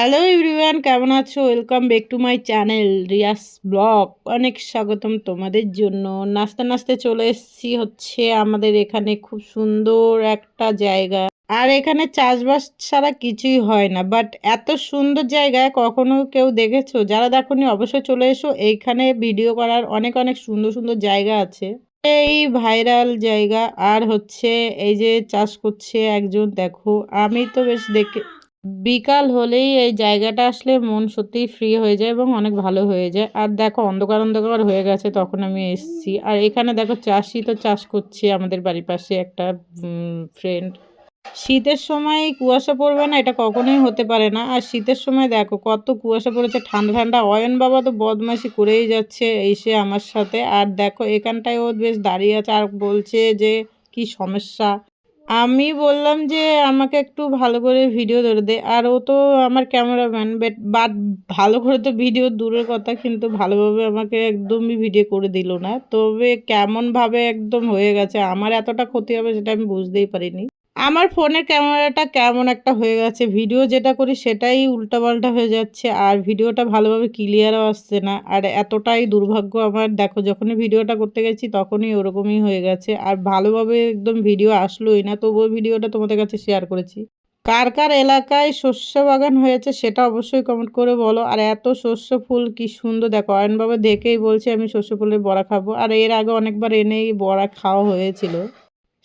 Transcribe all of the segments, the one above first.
Hello everyone কেমন আছো? Welcome back to my channel Riya's blog অনেক স্বাগতম তোমাদের জন্য। নাচতে নাচতে চলে এসেছি হচ্ছে আমাদের এখানে খুব সুন্দর একটা জায়গা। আর এখানে চাষবাস ছাড়া কিছুই হয় না বাট এত সুন্দর জায়গায় কখনো কেউ দেখেছ? যারা দেখোনি, অবশ্যই চলে এসো। এইখানে ভিডিও করার অনেক অনেক সুন্দর সুন্দর জায়গা আছে। এই ভাইরাল জায়গা। আর হচ্ছে এই যে চাষ করছে একজন, দেখো, আমি তো বেশ দেখে বিকাল হলেই এই জায়গাটা আসলে মন সত্যিই ফ্রি হয়ে যায় এবং অনেক ভালো হয়ে যায়। আর দেখো, অন্ধকার অন্ধকার হয়ে গেছে, তখন আমি এসছি। আর এখানে দেখো, চাষি তো চাষ করছে আমাদের বাড়ির পাশে একটা ফ্রেন্ড শীতের সময় কুয়াশা পড়বে না, এটা কখনোই হতে পারে না। আর শীতের সময় দেখো, কত কুয়াশা পড়েছে, ঠান্ডা ঠান্ডা। অয়ন বাবা তো বদমাশি করেই যাচ্ছে এসে আমার সাথে। আর দেখো এখানটায় ও বেশ দাঁড়িয়ে আছে, আর বলছে যে, কি সমস্যা? আমি বললাম যে আমাকে একটু ভালো করে ভিডিও ধরে দে। আর ও তো আমার ক্যামেরাম্যান বাট বাট ভালো করে তো ভিডিও দূরের কথা, কিন্তু ভালোভাবে আমাকে একদমই ভিডিও করে দিল না। তবে কেমনভাবে একদম হয়ে গেছে, আমার এতটা ক্ষতি হবে সেটা আমি বুঝতেই পারিনি। আমার ফোনের ক্যামেরাটা কেমন একটা হয়ে গেছে, ভিডিও যেটা করি সেটাই উল্টাপাল্টা হয়ে যাচ্ছে, আর ভিডিওটা ভালোভাবে ক্লিয়ারও আসছে না, আর এতটাই দুর্ভাগ্য আমার। দেখো, যখনই ভিডিওটা করতে গেছি তখনই ওরকমই হয়ে গেছে, আর ভালোভাবে একদম ভিডিও আসলোই না, তবুও ভিডিওটা তোমাদের কাছে শেয়ার করেছি। কার কার এলাকায় শস্য বাগান হয়েছে সেটা অবশ্যই কমেন্ট করে বলো, আর এত শস্য ফুল কি সুন্দর। দেখো অয়নবাবা দেখেই বলছে, আমি শস্য ফুলের বড়া খাব, আর এর আগে অনেকবার এনেই বড়া খাওয়া হয়েছিল।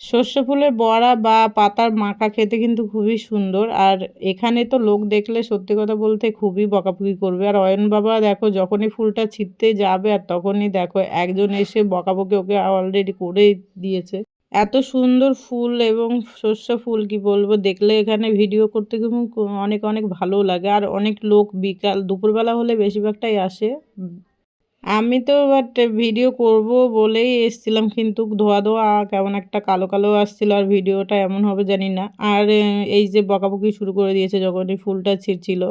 শস্য ফুলের বড়া বা পাতার মাখা খেতে কিন্তু খুবই সুন্দর। আর এখানে তো লোক দেখলে সত্যি কথা বলতে খুবই বকাবকি করবে। আর অয়ন বাবা, দেখো, যখনই ফুলটা ছিটতে যাবে, আর তখনই দেখো, একজন এসে বকাবকি ওকে অলরেডি করেই দিয়েছে। এত সুন্দর ফুল এবং শস্য ফুল, কি বলব, দেখলে এখানে ভিডিও করতে কিন্তু অনেক অনেক ভালো লাগে। আর অনেক লোক বিকাল, দুপুরবেলা হলে বেশিরভাগটাই আসে। আমি তো বাট ভিডিও করব বলেই এসছিলাম, কিন্তু ধোয়া ধোয়া কেমন একটা কালো কালো আসছিল আর ভিডিওটা এমন হবে জানি না। আর এই যে বকাবকি শুরু করে দিয়েছে যখন এই ফুলটা ছিঁড়ছিল।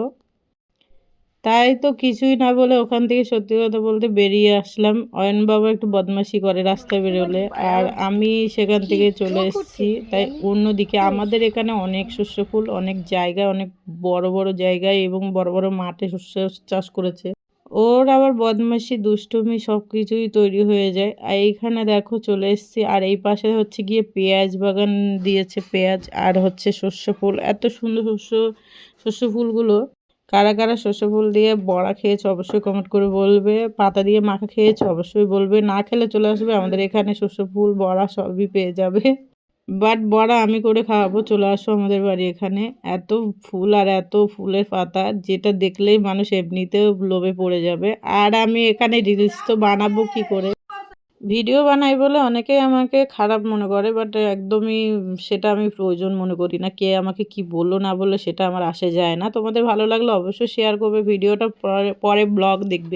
তাই তো কিছুই না বলে ওখান থেকে সত্যি কথা বলতে বেরিয়ে আসলাম। অয়ন বাবা একটু বদমাশি করে রাস্তায় বেরোলে। আর আমি সেখান থেকে চলে এসেছি। তাই অন্যদিকে আমাদের এখানে অনেক শস্য ফুল অনেক জায়গায়, অনেক বড় বড় জায়গায় এবং বড় বড় মাঠে শস্য চাষ করেছে। ওর আবার বদমাশি, দুষ্টুমি সব কিছুই তৈরি হয়ে যায়। আর এইখানে দেখো চলে এসছি, আর এই পাশে হচ্ছে গিয়ে পেঁয়াজ বাগান দিয়েছে পেঁয়াজ আর হচ্ছে শস্য ফুল। এত সুন্দর শস্য শস্য ফুলগুলো। কারা কারা শস্য ফুল দিয়ে বড়া খেয়েছে অবশ্যই কমেন্ট করে বলবে। পাতা দিয়ে মাখা খেয়েছে অবশ্যই বলবে। না খেলে চলে আসবে, আমাদের এখানে শস্য ফুল, বড়া সবই পেয়ে যাবে। বাট বড়া, আমি করে খাওয়াবো, চলে আসো আমাদের বাড়ি এখানে। এত ফুল আর এত ফুলের পাতা, যেটা দেখলেই মানুষ এমনিতেও লোভে পড়ে যাবে। আর আমি এখানে রিলস তো বানাবো কি করে? ভিডিও বানাই বলে অনেকেই আমাকে খারাপ মনে করে বাট একদমই সেটা আমি প্রয়োজন মনে করি না। কে আমাকে কি বলল না বলল সেটা আমার আসে যায় না। তোমাদের ভালো লাগলে অবশ্যই শেয়ার করবে, ভিডিওটা পরে পরে ব্লগ দেখবে।